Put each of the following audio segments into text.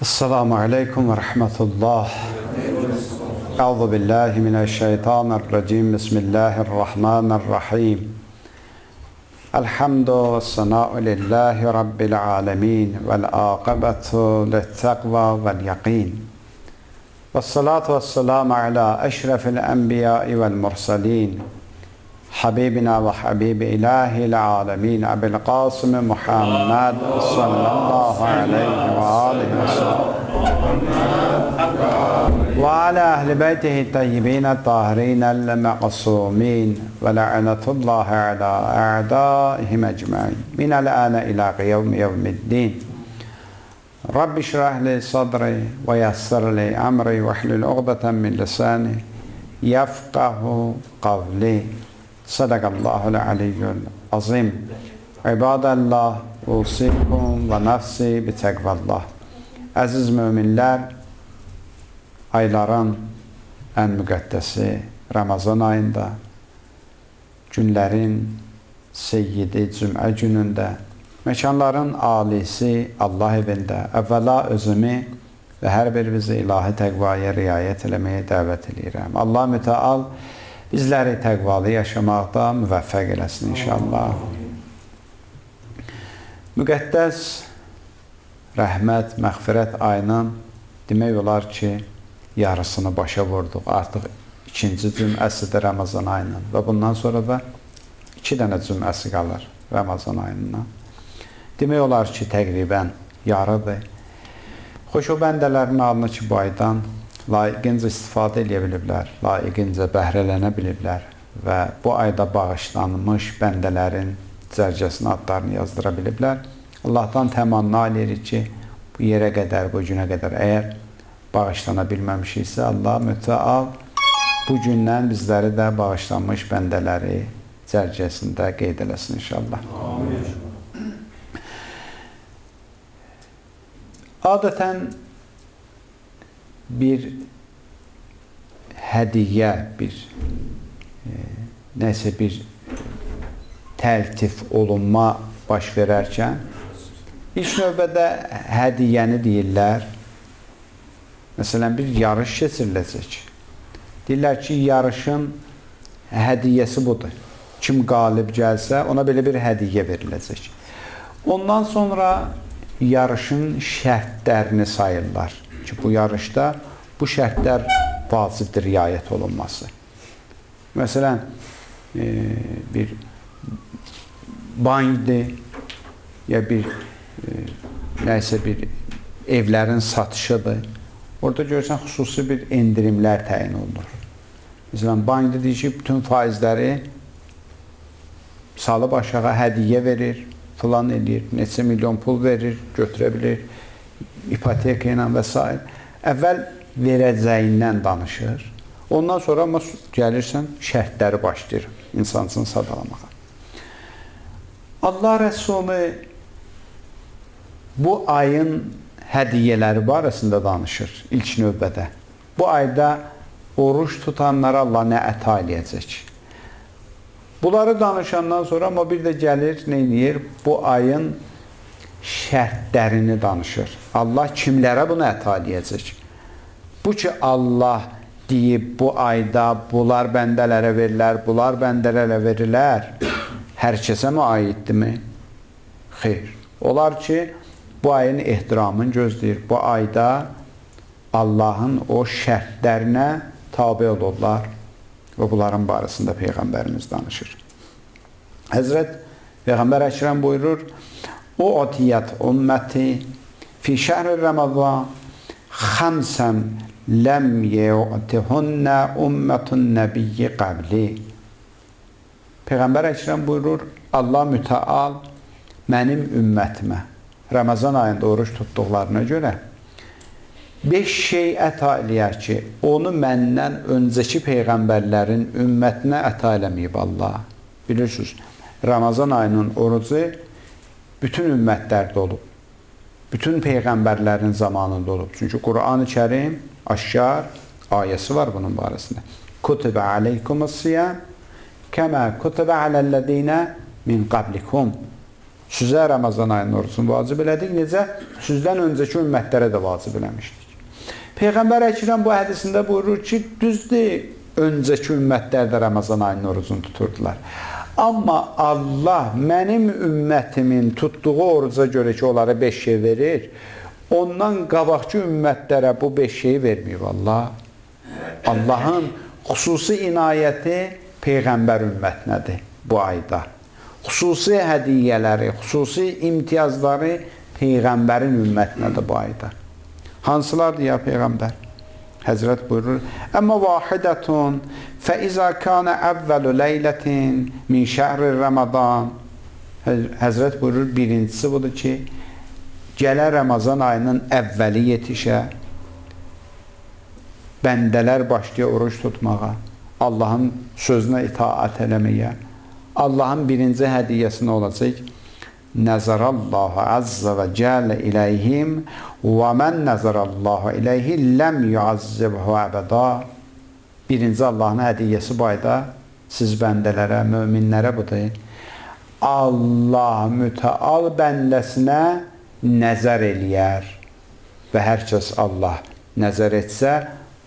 السلام عليكم ورحمة الله. أعوذ بالله من الشيطان الرجيم. بسم الله الرحمن الرحيم. الحمد والثناء لله رب العالمين والعاقبة للتقوى واليقين. والصلاة والسلام على أشرف الأنبياء والمرسلين حبيبنا وحبيب إله العالمين أبي القاسم محمد صلى الله عليه وآله وسلم. وعلى أهل بيته الطيبين الطاهرين المعصومين ولعنة الله على أعدائهم أجمعين. من الآن إلى يوم يوم الدين. رب اشرح لي صدري ويسر لي أمري واحلل عقدة من لساني يفقه قولي. Sadakallahul aliyyul azim. İbadəllah, usikum və nəfsi bitəqvallah. Əziz möminlər, ayların ən müqəddəsi Ramazan ayında, günlərin seyyidi cümə günündə, məkanların alisi Allah evində əvvəla özümü və hər birimizi ilahi təqvaya riayət eləməyə dəvət eləyirəm. Allah mütəal, bizləri təqvalı yaşamaqda müvəffəq eləsin inşallah. Müqəddəs rəhmət, məğfirət ayının demək olar ki, yarısını başa vurduq. Artıq ikinci cüməsidir Ramazan ayının və bundan sonra da iki dənə cüməsi qalır Ramazan ayından. Demək olar ki, təqribən yarıdır. Xoş o bəndələrin alını ki, bu aydan layiqincə istifadə edə biliblər, layiqincə bəhrələnə biliblər və bu ayda bağışlanmış bəndələrin cərcəsinin adlarını yazdıra biliblər. Allahdan təmanna edirik ki, bu yerə qədər, bu günə qədər əgər bağışlana bilməmişiksə, Allah mütəal bu gündən bizləri də bağışlanmış bəndələri cərcəsində qeyd eləsin inşallah. Amin. Adətən bir hədiyyə, bir e, nəsə bir təltif olunma baş verərkən ilk növbədə hədiyyəni deyirlər. Məsələn, bir yarış keçiriləcək. Deyirlər ki, yarışın hədiyyəsi budur. Kim qalib gəlsə, ona belə bir hədiyyə veriləcək. Ondan sonra yarışın şərtlərini sayırlar ki, bu yarışda bu şərtlər vacibdir riayət olunması. Məsələn, e, bir bankdir, ya bir e, nəsə bir evlərin satışıdır. Orada görürsən xüsusi bir endirimlər təyin olunur. Məsələn, bankda deyir ki, bütün faizləri salıb aşağı hədiyyə verir, filan edir, neçə milyon pul verir, götürə bilir, ipoteka ilə və s. Əvvəl verəcəyindən danışır. Ondan sonra amma gəlirsən şərtləri başlayır insan üçün sadalamağa. Allah Rəsulü bu ayın hədiyyələri barəsində danışır ilk növbədə. Bu ayda oruç tutanlara Allah nə əta eləyəcək? Bunları danışandan sonra amma bir də gəlir, nə edir? Bu ayın şərtlərini danışır. Allah kimlərə bunu əta eləyəcək? Bu ki, Allah deyib bu ayda bunlar bəndələrə verilər, bunlar bəndələrə verilər, hər kəsə mi aiddirmi? Xeyr. Olar ki, bu ayın ehtiramını gözləyir. Bu ayda Allahın o şərtlərinə tabi olurlar və bunların barəsində Peyğəmbərimiz danışır. Həzrət Peyğəmbər Əkrəm buyurur, atiyyət ümməti fi şəhri Ramazan xəmsən ləm ye'tihunnə ümmətun nəbiyyi qəbli. Peyğəmbər Əkrəm buyurur, Allah mütəal mənim ümmətimə Ramazan ayında oruç tutduqlarına görə 5 şey əta eləyər ki, onu məndən öncəki peyğəmbərlərin ümmətinə əta eləməyib Allah. Bilirsiniz, Ramazan ayının orucu bütün ümmətlərdə olub. Bütün peyğəmbərlərin zamanında olub. Çünki Quran-ı Kərim aşkar ayəsi var bunun barəsində. Kutubə aleykumus siyam kəmə kutubə aləllədinə min qablikum. Sizə Ramazan ayının orucunu vacib elədik, necə sizdən öncəki ümmətlərə də vacib eləmişdik. Peyğəmbər Əkrəm bu hədisində buyurur ki, düzdür, öncəki ümmətlər də Ramazan ayının orucunu tuturdular. Amma Allah mənim ümmətimin tutduğu oruca görə ki, onlara 5 şey verir, ondan qabaqki ümmətlərə bu 5 şeyi verməyib Allah. Allahın xüsusi inayəti Peyğəmbər ümmətinədir bu ayda. Xüsusi hədiyyələri, xüsusi imtiyazları Peyğəmbərin ümmətinədir bu ayda. Hansılardır ya Peyğəmbər? Həzrət buyurur: "Əmmə vahidətun fə izə kana əvvəlu leylətin min şəhri Ramazan." Həzrət buyurur, birincisi budur ki, gələ Ramazan ayının əvvəli yetişə, bəndələr başlaya oruç tutmağa, Allahın sözünə itaat eləməyə. Allahın birinci hədiyyəsi nə olacaq? Nəzərallahu azza və cəllə iləyhim və mən nəzərallahu iləyhi ləm yuazzibhu əbəda. Birinci Allahın hədiyyəsi bu ayda siz bəndələrə, möminlərə budur. Allah mütəal bəndəsinə nəzər eləyər və hər kəs Allah nəzər etsə,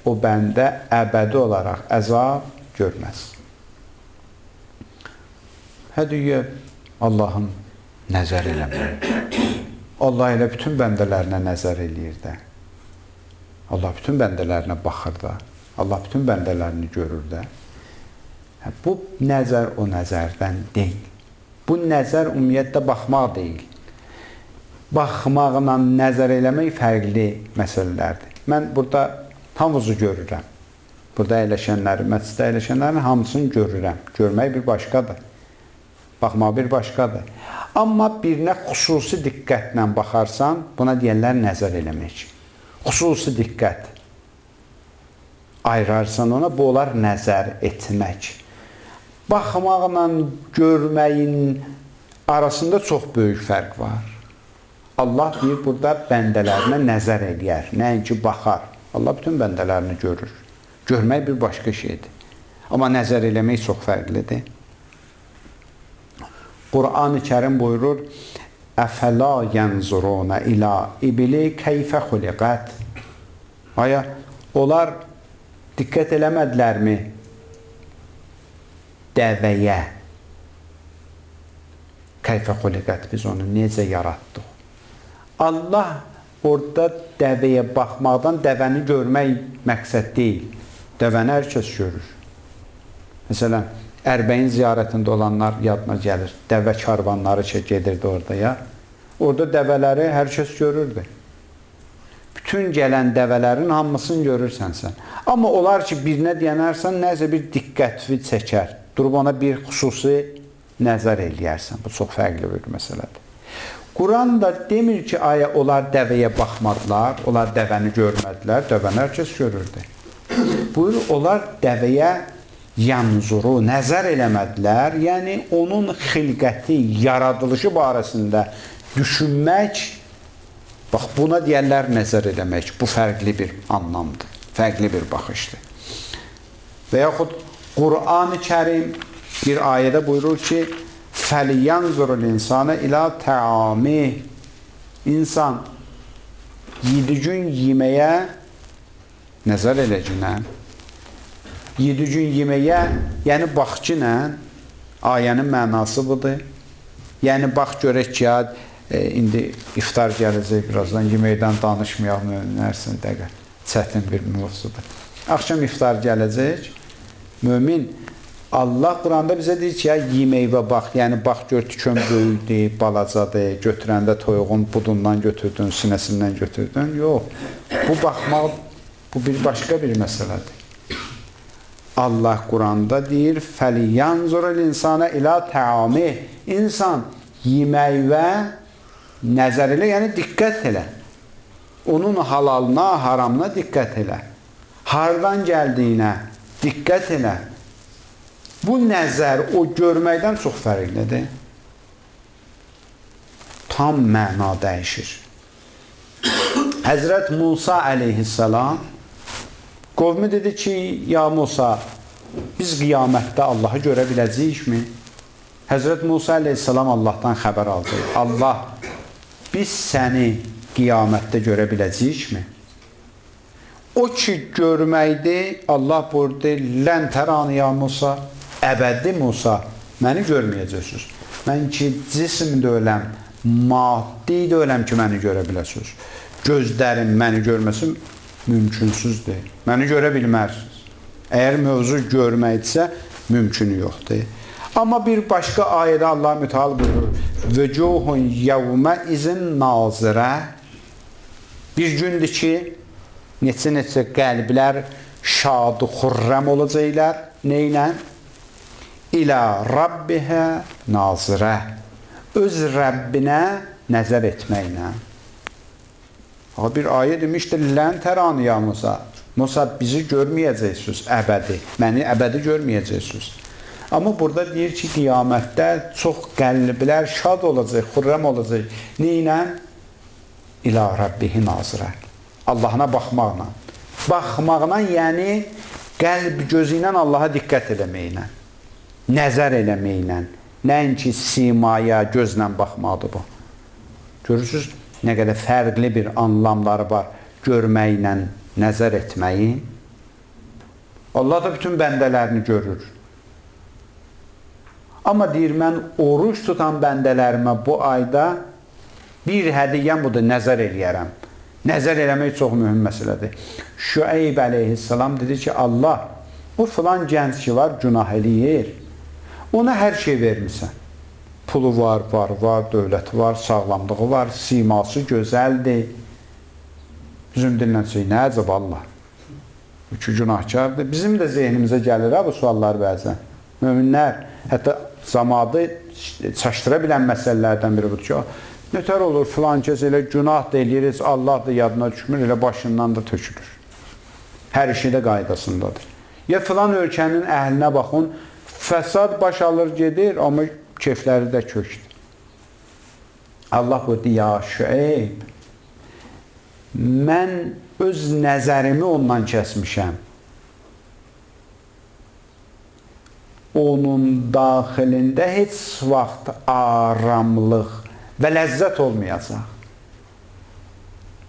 o bəndə əbədi olaraq əzab görməz. Hədiyyə Allahın nəzər eləmək. Allah elə bütün bəndələrinə nəzər eləyir də. Allah bütün bəndələrinə baxır da. Allah bütün bəndələrini görür də. Hə, bu nəzər o nəzərdən deyil. Bu nəzər ümumiyyətlə baxmaq deyil. Baxmaqla nəzər eləmək fərqli məsələlərdir. Mən burada hamımızı görürəm. Burada əyləşənləri, məsciddə əyləşənlərin hamısını görürəm. Görmək bir başqadır. Baxmaq bir başqadır. Amma birinə xüsusi diqqətlə baxarsan, buna deyirlər nəzər eləmək. Xüsusi diqqət. Ayırarsan ona, bu olar nəzər etmək. Baxmaqla görməyin arasında çox böyük fərq var. Allah deyir, burada bəndələrinə nəzər eləyər, nəinki baxar. Allah bütün bəndələrini görür. Görmək bir başqa şeydir. Amma nəzər eləmək çox fərqlidir. Qur'an-ı Kərim buyurur: "Əfəla yənzuruna ila ibli keyfə xuliqat?" Aya onlar diqqət eləmədlərmi dəvəyə? Keyfə xuliqat biz onu necə yaratdıq? Allah orada dəvəyə baxmaqdan dəvəni görmək məqsəd deyil. Dəvəni hər kəs görür. Məsələn, Ərbəyin ziyarətində olanlar yadına gəlir. Dəvə karvanları gedirdi orada ya. Orada dəvələri hər kəs görürdü. Bütün gələn dəvələrin hamısını görürsən sən. Amma onlar ki, birinə deyənərsən, nəsə bir diqqətli çəkər. Durub ona bir xüsusi nəzər eləyərsən. Bu çox fərqli bir məsələdir. Quran da demir ki, aya onlar dəvəyə baxmadılar, onlar dəvəni görmədilər, dəvəni hər kəs görürdü. Buyur, onlar dəvəyə yanzuru, nəzər eləmədilər. Yəni onun xilqəti, yaradılışı barəsində düşünmək bax buna deyirlər nəzər eləmək. Bu fərqli bir anlamdır. Fərqli bir baxışdır. Və yaxud Qur'an-ı Kərim bir ayədə buyurur ki: "Fəlyanzurul insana ila ta'ami." İnsan yedi gün yeməyə nəzər eləcəkən 7 gün yeməyə, yəni baxçı ilə ayənin mənası budur. Yəni bax görək ki, e, indi iftar gələcək birazdan yeməkdən danışmayaq möminlərsin dəqiq. Çətin bir mövzudur. Axşam iftar gələcək. Mömin Allah Quranda bizə deyir ki, ya yeməyvə bax, yəni bax gör tükön böyükdür, balacadır, götürəndə toyuğun budundan götürdün, sinəsindən götürdün. Yox. Bu baxmaq bu bir başqa bir məsələdir. Allah Quranda deyir: "Fəliyanzurul insana ila ta'ami." İnsan yeməyvə nəzər elə, yəni diqqət elə. Onun halalına, haramına diqqət elə. Hardan gəldiyinə diqqət elə. Bu nəzər o görməkdən çox fərqlidir. Tam məna dəyişir. Həzrət Musa əleyhissalam Qovmi dedi ki, ya Musa, biz qiyamətdə Allahı görə biləcəyikmi? Həzrət Musa əleyhissalam Allahdan xəbər aldı. Allah, biz səni qiyamətdə görə biləcəyikmi? O ki görməkdir, Allah buyurdu, lən tərani ya Musa, əbədi Musa, məni görməyəcəksiniz. Mən ki cism deyiləm, maddi deyiləm ki, məni görə biləsiniz. Gözlərim məni görməsin mümkünsüzdür. Məni görə bilmərsiniz. Əgər mövzu görməkdirsə, mümkünü yoxdur. Amma bir başqa ayədə Allah mütəal buyurur. Vücuhun yevmə izin nazirə Bir gündür ki, neçə-neçə qəlblər şadı, xurrəm olacaqlar. Neynə? İlə Rabbihə nazirə. Öz Rəbbinə nəzər etməklə. Ha bir ayə demişdir, lən tərani ya Musa. Musa bizi görməyəcəksiniz əbədi. Məni əbədi görməyəcəksiniz. Amma burada deyir ki, qiyamətdə çox qəlblər şad olacaq, xurrəm olacaq. Neynə? İlə Rabbihi nazirə. Allahına baxmaqla. Baxmaqla, yəni qəlb gözü ilə Allaha diqqət eləməklə. Nəzər eləməklə. Nəinki simaya, gözlə baxmaqdır bu. Görürsüz, nə qədər fərqli bir anlamları var görməklə nəzər etməyin. Allah da bütün bəndələrini görür. Amma deyir, mən oruç tutan bəndələrimə bu ayda bir hədiyyəm budur, nəzər eləyərəm. Nəzər eləmək çox mühüm məsələdir. Şüeyb əleyhissalam dedi ki, Allah, bu filan gənc ki var, günah eləyir. Ona hər şey vermirsən. Pulu var, var, var, dövləti var, sağlamlığı var, siması gözəldir. Söyləyir, nə əcəb Allah. Üçü günahkardır. Bizim də zehnimizə gəlir ha bu suallar bəzən. Möminlər, hətta zamadı çaşdıra bilən məsələlərdən biri budur ki, nətər olur filan kəs elə günah da eləyir, heç Allah da yadına düşmür, elə başından da tökülür. Hər işi də qaydasındadır. Ya filan ölkənin əhlinə baxın, fəsad baş alır gedir, amma kefləri də kökdür. Allah buyurdu, ya Şüeyb, mən öz nəzərimi ondan kəsmişəm. Onun daxilində heç vaxt aramlıq və ləzzət olmayacaq.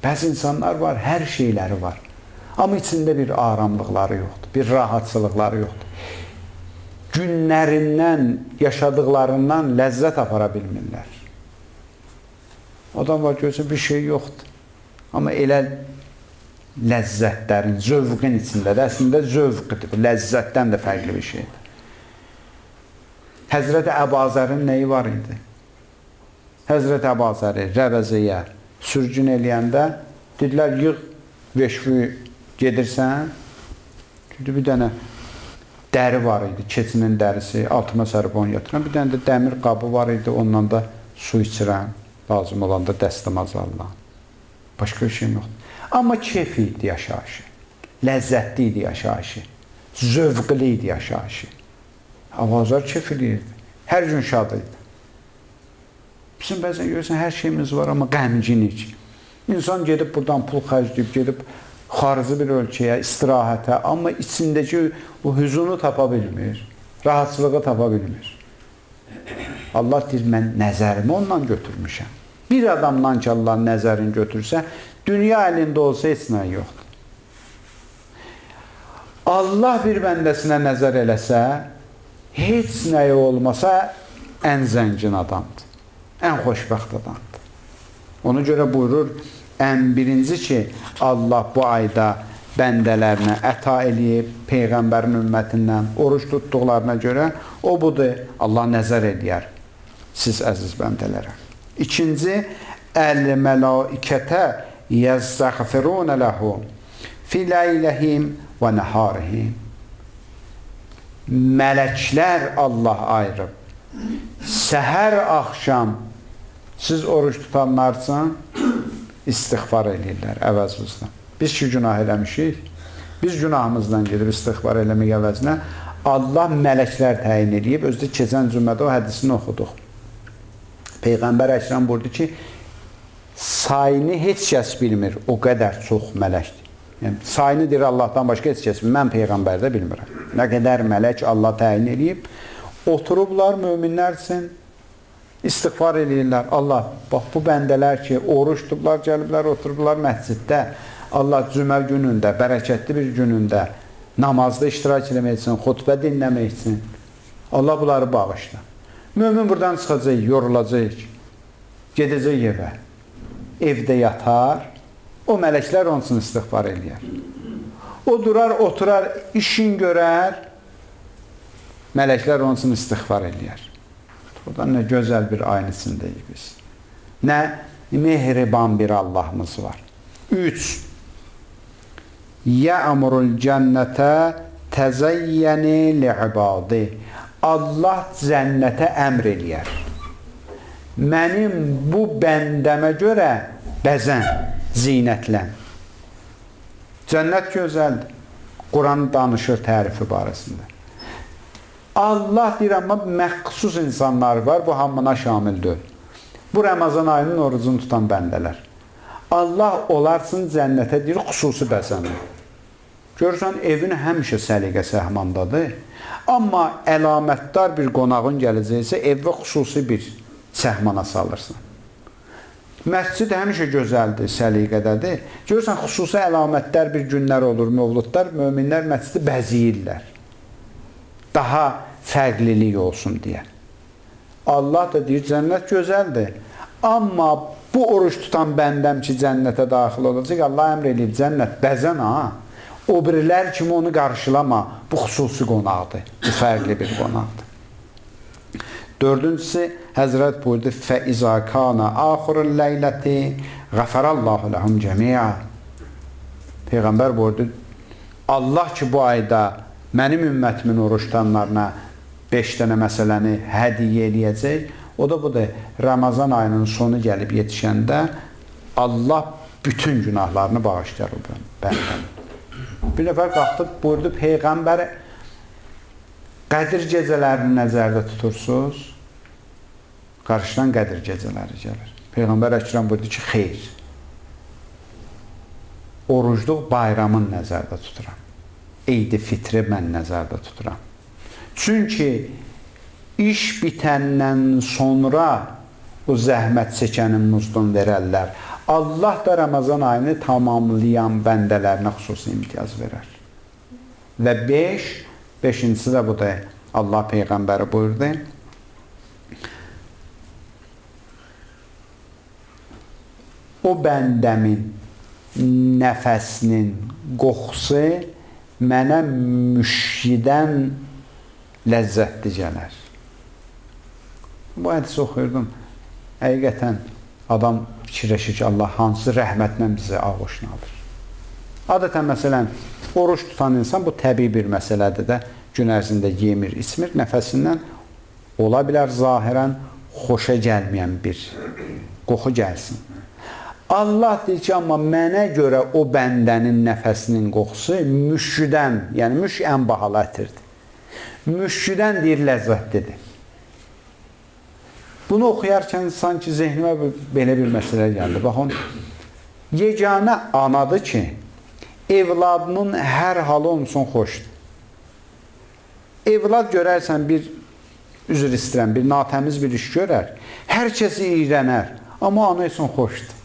Bəzi insanlar var, hər şeyləri var. Amma içində bir aramlıqları yoxdur, bir rahatçılıqları yoxdur. Günlərindən, yaşadıqlarından ləzzət apara bilmirlər. Adam var görsə bir şey yoxdur. Amma elə ləzzətlərin, zövqün içindədir. Əslində zövqdir, ləzzətdən də fərqli bir şeydir. Həzrəti Əbazərin nəyi var idi? Həzrət Əbazəri Rəvəziyə sürgün eləyəndə dedilər, yığ veşvi gedirsən. Dedi, bir dənə dəri var idi, keçinin dərisi, altıma sərib onu yatıran. Bir dənə də dəmir qabı var idi, ondan da su içirəm. Lazım olanda dəstəmaz Allah. Başqa bir şey yoxdur. Amma keyf idi yaşayışı. Ləzzətli idi yaşayışı. Zövqli idi yaşayışı. Avazlar keyf edirdi. Hər gün şad idi. Bizim bəzən görürsən, hər şeyimiz var, amma qəmcinik. İnsan gedib buradan pul xərcləyib, gedib xarici bir ölkəyə, istirahətə, amma içindəki o hüzunu tapa bilmir, rahatçılığı tapa bilmir. Allah deyir, mən nəzərimi ondan götürmüşəm. Bir adamdan ki, Allah nəzərini götürsə, dünya əlində olsa heç nə yoxdur. Allah bir bəndəsinə nəzər eləsə, heç nəyi olmasa, ən zəngin adamdır ən xoşbəxt adamdır. Ona görə buyurur, ən birinci ki, Allah bu ayda bəndələrinə əta eləyib, Peyğəmbərin ümmətindən oruç tutduqlarına görə o budur, Allah nəzər eləyər siz əziz bəndələrə. İkinci, əl-məlaikətə yəzzəğfirunə ləhu fi ləyləhim və nəharihim. Mələklər Allah ayırıb. Səhər axşam Siz oruç tutanlarsan istighfar eləyirlər əvəzimizdən. Biz ki günah eləmişik, biz günahımızdan gedib istighfar eləmək əvəzinə Allah mələklər təyin edib. Özdə keçən cümlədə o hədisini oxuduq. Peyğəmbər Əkrəm buyurdu ki, sayını heç kəs bilmir. O qədər çox mələkdir. Yəni sayını deyir Allahdan başqa heç kəs. Mən peyğəmbər də bilmirəm. Nə qədər mələk Allah təyin edib. Oturublar möminlər üçün istiğfar eləyirlər. Allah, bax bu bəndələr ki, oruç tutublar, gəliblər, oturublar məsciddə. Allah cümə günündə, bərəkətli bir günündə namazda iştirak etmək üçün, xutbə dinləmək üçün Allah bunları bağışla. Mömin buradan çıxacaq, yorulacaq, gedəcək evə. Evdə yatar, o mələklər onun üçün istiğfar eləyər. O durar, oturar, işin görər, mələklər onun üçün istiğfar eləyər. Buradan nə gözəl bir içindəyik biz. Nə mehriban bir Allahımız var. 3. Ya'murul cənnətə təzəyyəni li'ibadi. Allah cənnətə əmr eləyər. Mənim bu bəndəmə görə bəzən, zinətlən. Cənnət gözəldir. Quran danışır tərifi barəsində. Allah deyir, amma məxsus insanlar var, bu hamına şamil deyil. Bu Ramazan ayının orucunu tutan bəndələr. Allah onlar üçün cənnətə deyir, xüsusi bəzənir. Görürsən, evin həmişə səliqə səhmandadır. Amma əlamətdar bir qonağın gələcəksə, evə xüsusi bir səhmana salırsan. Məscid həmişə gözəldir, səliqədədir. Görürsən, xüsusi əlamətdar bir günlər olur, mövludlar, möminlər məscidi bəziyirlər daha fərqlilik olsun deyə. Allah da deyir, cənnət gözəldir. Amma bu oruç tutan bəndəm ki, cənnətə daxil olacaq, Allah əmr edib, cənnət bəzən ha. O birilər kimi onu qarşılama. Bu xüsusi qonaqdır. Bu fərqli bir qonaqdır. Dördüncüsü, Həzrət buyurdu, فَإِذَا كَانَ آخُرُ اللَّيْلَةِ غَفَرَ اللّٰهُ لَهُمْ جَمِيعًا Peyğəmbər buyurdu, Allah ki bu ayda mənim ümmətimin oruç tutanlarına 5 dənə məsələni hədiyyə eləyəcək. O da budur, Ramazan ayının sonu gəlib yetişəndə Allah bütün günahlarını bağışlayar o bəndən. Bir nəfər qalxdı, buyurdu, Peyğəmbər Qədir gecələrini nəzərdə tutursunuz. Qarşıdan Qədir gecələri gəlir. Peyğəmbər Əkrəm buyurdu ki, xeyr. Orucluq bayramın nəzərdə tuturam. Eydi fitri mən nəzərdə tuturam. Çünki iş bitəndən sonra o zəhmət çəkənin muzdun verərlər. Allah da Ramazan ayını tamamlayan bəndələrinə xüsusi imtiyaz verər. Və 5, 5-incisi də budur. Allah Peyğəmbəri buyurdu. O bəndəmin nəfəsinin qoxusu mənə müşkidən ləzzətli gələr. Bu hədisi oxuyurdum. Həqiqətən adam fikirləşir ki, Allah hansı rəhmətlə bizi ağuşuna alır. Adətən, məsələn, oruç tutan insan bu təbii bir məsələdir də. Gün ərzində yemir, içmir, nəfəsindən ola bilər zahirən xoşa gəlməyən bir qoxu gəlsin. Allah deyir ki, amma mənə görə o bəndənin nəfəsinin qoxusu müşküdən, yəni müşk ən bahalı ətirdir. Müşküdən deyir ləzzətlidir. Bunu oxuyarkən sanki zehnimə belə bir məsələ gəldi. Baxın, yeganə anadır ki, evladının hər halı üçün xoşdur. Evlad görərsən bir üzr istəyirəm, bir natəmiz bir iş görər, hər kəsi iyrənər, amma ana üçün xoşdur.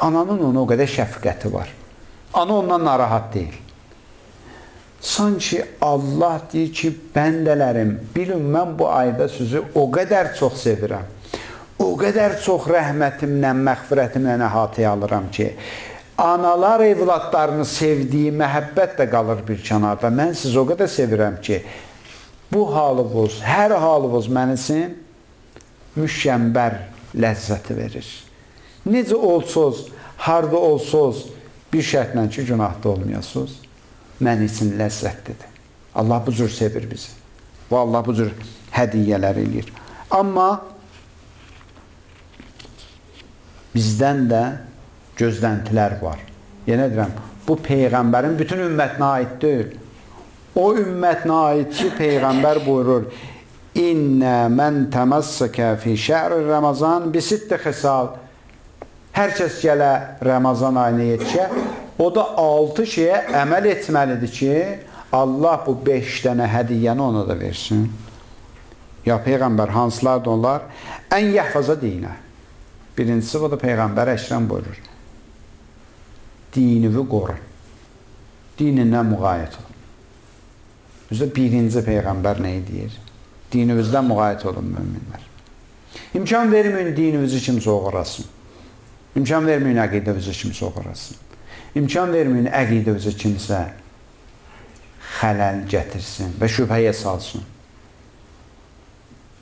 Ananın ona o qədər şəfqəti var. Ana ondan narahat deyil. Sanki Allah deyir ki, bəndələrim, bilin mən bu ayda sizi o qədər çox sevirəm. O qədər çox rəhmətimlə, məğfirətimlə əhatəyə alıram ki, analar evladlarını sevdiyi məhəbbət də qalır bir kənarda. Mən sizi o qədər sevirəm ki, bu halınız, hər halınız mən üçün müşəmbər ləzzəti verir. Necə olsuz, harda olsuz, bir şərtlə ki, günahda olmayasınız, mən üçün ləzzətlidir. Allah bu cür sevir bizi. Və Allah bu cür hədiyyələr eləyir. Amma bizdən də gözləntilər var. Yenə deyirəm, bu Peyğəmbərin bütün ümmətinə aid deyil. O ümmətinə aid ki, Peyğəmbər buyurur, İnnə mən təməssəkə fi şəhri Ramazan bi sitti xisal Hər kəs gələ Ramazan ayına yetişə, o da 6 şeyə əməl etməlidir ki, Allah bu 5 dənə hədiyyəni ona da versin. Ya peyğəmbər hansılardır onlar? Ən yəhfaza dinə. Birincisi o da peyğəmbər əkrəm buyurur. Dinini qoru. Dinindən müğayət ol. Bizdə birinci peyğəmbər nə deyir? Dininizdən müğayət olun möminlər. İmkan verməyin dininizi kimsə oğurasın. İmkan verməyin əqidənizi kimsə oğurasın. İmkan verməyin əqidənizi kimsə xələl gətirsin və şübhəyə salsın.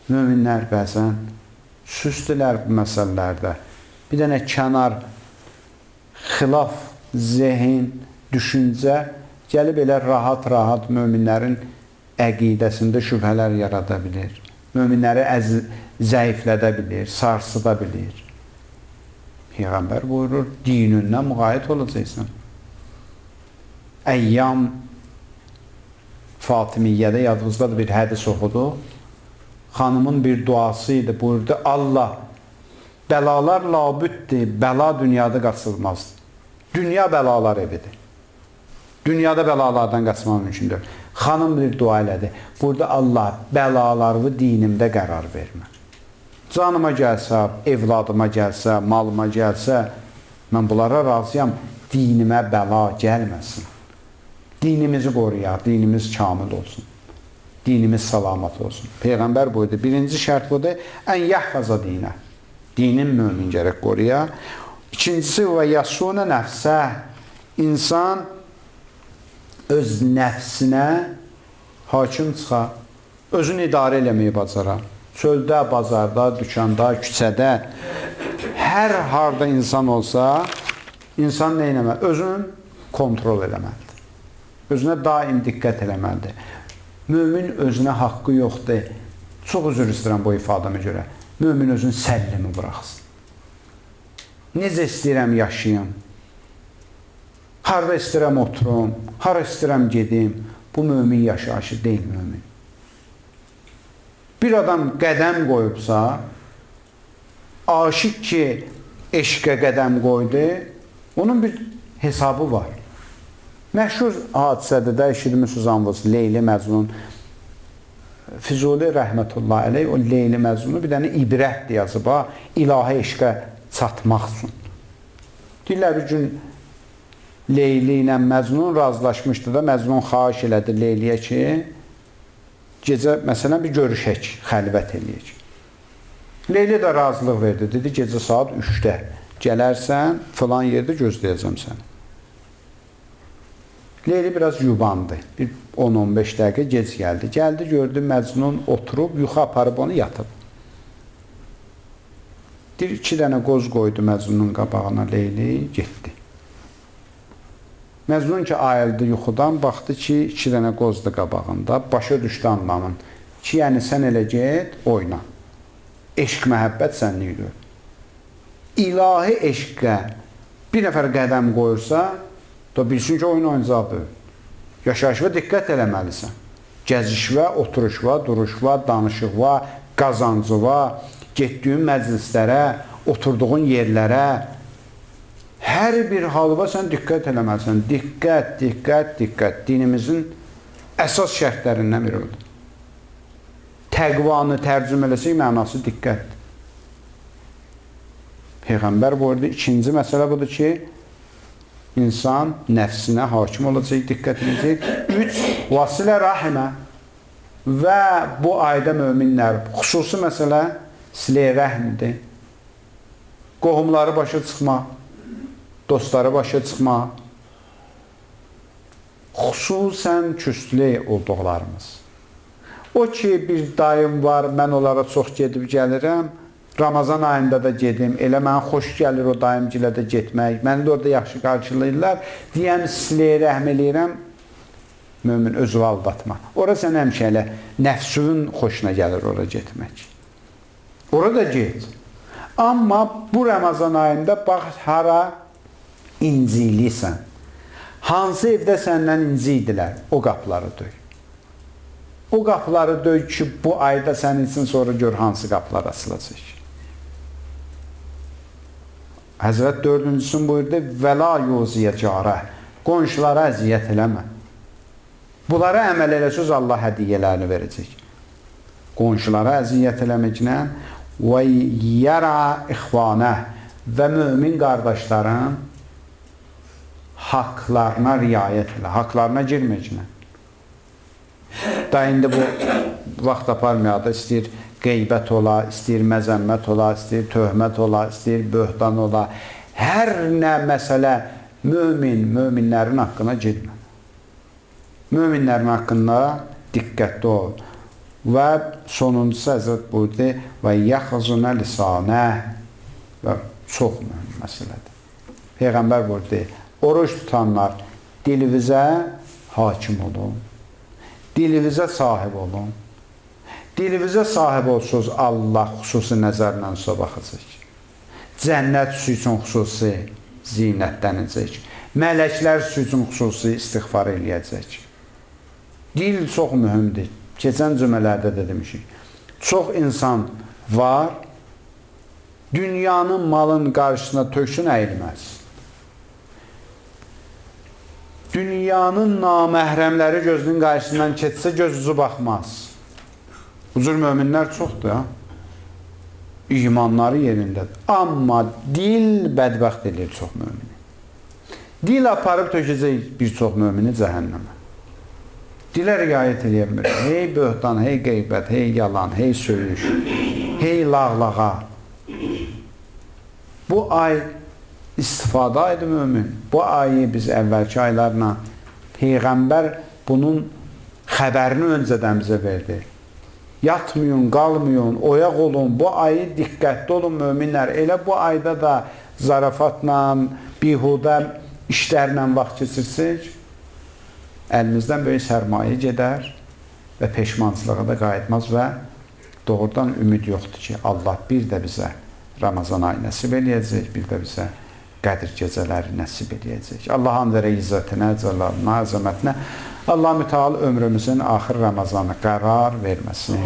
Möminlər bəzən süstülər bu məsələlərdə. Bir dənə kənar xilaf zehin, düşüncə gəlib elə rahat-rahat möminlərin əqidəsində şübhələr yarada bilir. Möminləri əz zəiflədə bilir, sarsıda bilir. Peyğəmbər buyurur, dinindən müğayət olacaqsan. Əyyam Fatimiyyədə yadınızdadır bir hədis oxudu. Xanımın bir duası idi. Buyurdu, Allah bəlalar labüddür, bəla dünyada qaçılmaz. Dünya bəlalar evidir. Dünyada bəlalardan qaçmaq mümkündür. Xanım bir dua elədi. Burada Allah bəlalarımı dinimdə qərar vermə. Canıma gəlsə, evladıma gəlsə, malıma gəlsə, mən bunlara razıyam. Dinimə bəla gəlməsin. Dinimizi qoruyaq, dinimiz kamil olsun. Dinimiz salamat olsun. Peyğəmbər buyurdu. Birinci şərt budur. Ən yəhfaza dinə. Dinin mömin gərək qoruya. İkincisi və yasuna nəfsə. İnsan öz nəfsinə hakim çıxa, özünü idarə eləməyi bacara. Çöldə, bazarda, dükanda, küçədə, hər harda insan olsa, insan nə eləməli? Özünü kontrol eləməlidir. Özünə daim diqqət eləməlidir. Mömin özünə haqqı yoxdur. Çox üzr istəyirəm bu ifadəmə görə. Mömin özünü səllimi buraxsın. Necə istəyirəm yaşayım? Harda istəyirəm oturum, hara istəyirəm gedim. Bu mömin yaşayışı deyil mömin. Bir adam qədəm qoyubsa, aşiq ki, eşqə qədəm qoydu, onun bir hesabı var. Məşhur hadisədə də eşitmişsiniz anvız Leyli Məcnun Füzuli rəhmətullah əleyh o Leyli Məcnunu bir dənə ibrətdir yazıb ha, ilahi eşqə çatmaq üçün. Deyirlər bir gün Leyli ilə Məcnun razılaşmışdı da Məcnun xahiş elədi Leyliyə ki, gecə məsələn bir görüşək, xəlvət eləyək. Leyli də razılıq verdi. Dedi gecə saat 3-də gələrsən, filan yerdə gözləyəcəm səni. Leyli biraz yubandı. Bir 10-15 dəqiqə gec gəldi. Gəldi, gördü Məcnun oturub, yuxu aparıb onu yatıb. Bir iki dənə qoz qoydu Məcnunun qabağına Leyli, getdi. Məcnun ki ayıldı yuxudan, baxdı ki, iki dənə qozdu qabağında. Başa düşdü anlamın ki, yəni sən elə get, oyna. Eşq, məhəbbət sənlikdir. İlahi eşqə bir nəfər qədəm qoyursa, da bilsin ki, oyun oynayacaqdır. Yaşayışına diqqət eləməlisən. Gəzişvə, oturuşva, duruşva, danışıqva, qazancıva, getdiyin məclislərə, oturduğun yerlərə, hər bir halıva sən diqqət eləməlisən. Diqqət, diqqət, diqqət. Dinimizin əsas şərtlərindən biri odur. Təqvanı tərcümə eləsək mənası diqqət. Peyğəmbər buyurdu, ikinci məsələ budur ki, insan nəfsinə hakim olacaq, diqqət edəcək. Üç, vasilə rahimə və bu ayda möminlər, xüsusi məsələ silə rəhmdir. Qohumları başa çıxmaq, dostları başa çıxmaq, xüsusən küslü olduqlarımız. O ki, bir dayım var, mən onlara çox gedib gəlirəm, Ramazan ayında da gedim, elə mənə xoş gəlir o dayımgilə də getmək, məni də orada yaxşı qarşılayırlar, deyəm siləyə rəhm eləyirəm, mömin özü aldatma. Ora sən həmişə elə nəfsünün xoşuna gəlir ora getmək. Ora da get. Amma bu Ramazan ayında bax hara incilisən. Hansı evdə səndən inci idilər, o qapıları döy. O qapıları döy ki, bu ayda sənin üçün sonra gör hansı qapılar açılacaq. Həzrət 4-cüsün buyurdu, vəla yuziyə carə, qonşulara əziyyət eləmə. Bunlara əməl eləsəz Allah hədiyyələrini verəcək. qonşulara əziyyət eləməklə və yara ixvanə və mömin qardaşların haqlarına riayət elə, haqlarına girməklə. Da indi bu vaxt aparmayada istəyir qeybət ola, istəyir məzəmmət ola, istəyir töhmət ola, istəyir böhtan ola. Hər nə məsələ mömin, möminlərin haqqına girmə. Möminlərin haqqında diqqətli ol. Və sonuncusu Həzrət buyurdu və yaxzunə lisanə və çox mühüm məsələdir. Peyğəmbər buyurdu, oruç tutanlar dilinizə hakim olun. Dilinizə sahib olun. Dilinizə sahib olsunuz, Allah xüsusi nəzərlə sizə baxacaq. Cənnət sizin üçün xüsusi zinətlənəcək. Mələklər sizin üçün xüsusi istiğfar eləyəcək. Dil çox mühümdür. Keçən cümələrdə də demişik. Çox insan var, dünyanın malın qarşısına töksün əyilməz. Dünyanın naməhrəmləri gözünün qarşısından keçsə göz ucu baxmaz. Bu cür möminlər çoxdur. Ha? İmanları yerindədir. Amma dil bədbəxt edir çox mömini. Dil aparıb tökəcək bir çox mömini cəhənnəmə. Dilə riayət edə bilmir. Hey böhtan, hey qeybət, hey yalan, hey söyüş, hey lağlağa. Bu ay istifadə aydı mömin. Bu ayı biz əvvəlki aylarla Peyğəmbər bunun xəbərini öncədən bizə verdi. Yatmayın, qalmayın, oyaq olun. Bu ayı diqqətli olun möminlər. Elə bu ayda da zarafatla, bihudə işlərlə vaxt keçirsək, əlimizdən böyük sərmayə gedər və peşmançılığa da qayıtmaz və doğrudan ümid yoxdur ki, Allah bir də bizə Ramazan ayı nəsib eləyəcək, bir də bizə Qədir gecələri nəsib eləyəcək. Allahın verə izzətinə, cəlalına, əzəmətinə Allah müteal ömrümüzün axır Ramazanı qərar verməsin.